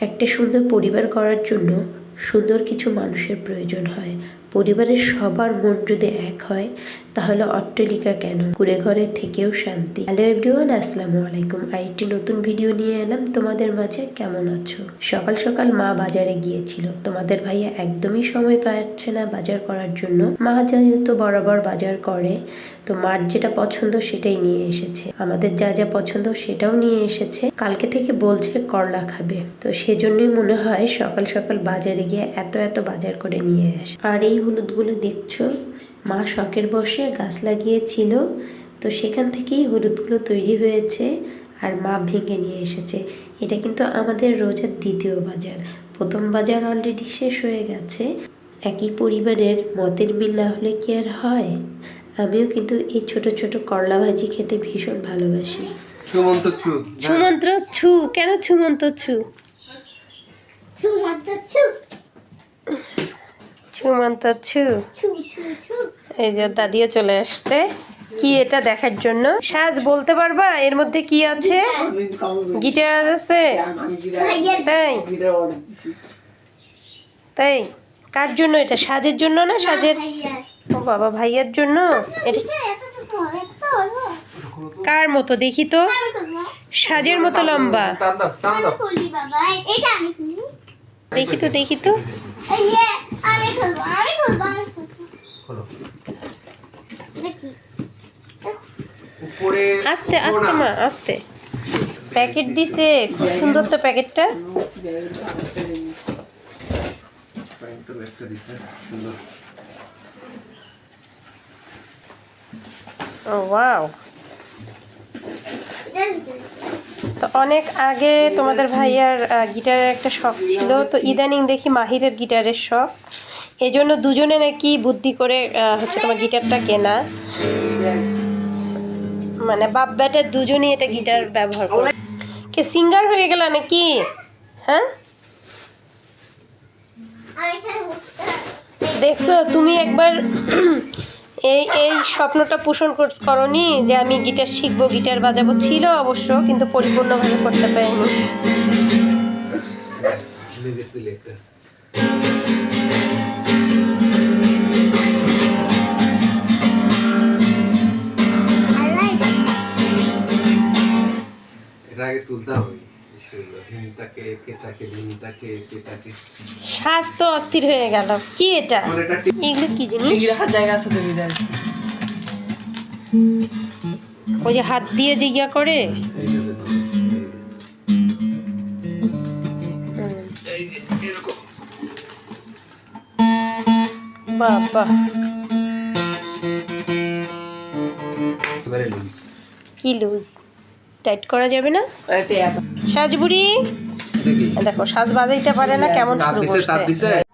একটা সুন্দর পরিবার করার জন্য সুন্দর কিছু মানুষের প্রয়োজন হয়। পরিবারের সবার মন যদি এক হয়, তাহলে অট্টালিকা কেন? কুড়ে ঘরে থেকেও শান্তি। হ্যালো এভরিওয়ান, আসসালামু আলাইকুম। আরেকটি নতুন ভিডিও নিয়ে এলাম। তোমাদের মাঝে কেমন আছো? সকাল সকাল মা বাজারে গিয়েছিল। তোমাদের ভাইয়া একদমই সময় পাচ্ছে না বাজার করার জন্য। মা যেহেতু বরাবর বাজার করে, তো মার যেটা পছন্দ সেটাই নিয়ে এসেছে। আমাদের যা যা পছন্দ সেটাও নিয়ে এসেছে। কালকে থেকে বলছে করলা খাবে। তো সেজন্যই মনে হয় সকাল সকাল বাজারে গিয়ে এত এত বাজার করে নিয়ে আসে। আর এই হলুদগুলো দেখছ? মা শখের বসে গাছ লাগিয়েছিল। তো সেখান থেকেই হলুদগুলো তৈরি হয়েছে আর মা ভেঙে নিয়ে এসেছে। এটা কিন্তু আমাদের রোজার দ্বিতীয় বাজার। প্রথম বাজার অলরেডি শেষ হয়ে গেছে। একই পরিবারের মতের মিল না হলে কি আর হয়? আমিও কিন্তু এই ছোট ছোট করলা ভাজি খেতে ভীষণ ভালোবাসি। সুমন্ত ছু কেন ছুমন্ত ছু? মাত্র ছু। ছু। ছু এই যে দাদিও চলে আসছে। কি এটা দেখার জন্য? সাজ বলতে পারবা? এর মধ্যে কি আছে? গিটার আছে? তাই? তাই? কার জন্য এটা? সাজের জন্য না সাজের? ও বাবা ভাইয়ার জন্য? এটা কার মতো? দেখি তো। সাজের মতো লম্বা। দেখি তো দেখি তো এই যে, আমি খুলবো আমি খুলবো আমি খুলবো খোলো এটা কি উপরে আস্তে আস্তে মা আস্তে। প্যাকেট দিছে খুব সুন্দর তো প্যাকেটটা। ও ওয়াও। তো অনেক আগে তোমাদের ভাইয়ার গিটারের একটা শখ ছিল তো ইদানিং দেখি মাহিরের গিটারের শখ। এই জন্য দুজনে নাকি বুদ্ধি করে হচ্ছে তোমার গিটারটা কেনা। মানে বাপ ব্যাটার দুজনই এটা গিটার ব্যবহার করে। কে সিঙ্গার হয়ে গেল নাকি? হ্যাঁ? দেখছ, তুমি একবার এই এই স্বপ্নটা পোষণ কর- করনি যে আমি গিটার শিখব গিটার বাজাবো? ছিল অবশ্য, কিন্তু পরিপূর্ণভাবে করতে পারিনি। আগে তুলতে হবে। শ্বাস তো অস্থির হয়ে গেল। কি এটা? এগুলো কি জিনিস? রাখার জায়গা আছে তো ওই যে হাত দিয়ে যে ইয়া করে? বাবা। কি লুজ? টাইট করা যাবে না। এটা সাজবুড়ি। দেখো সাজ বাজাইতে পারে না কেমন শুরু করছে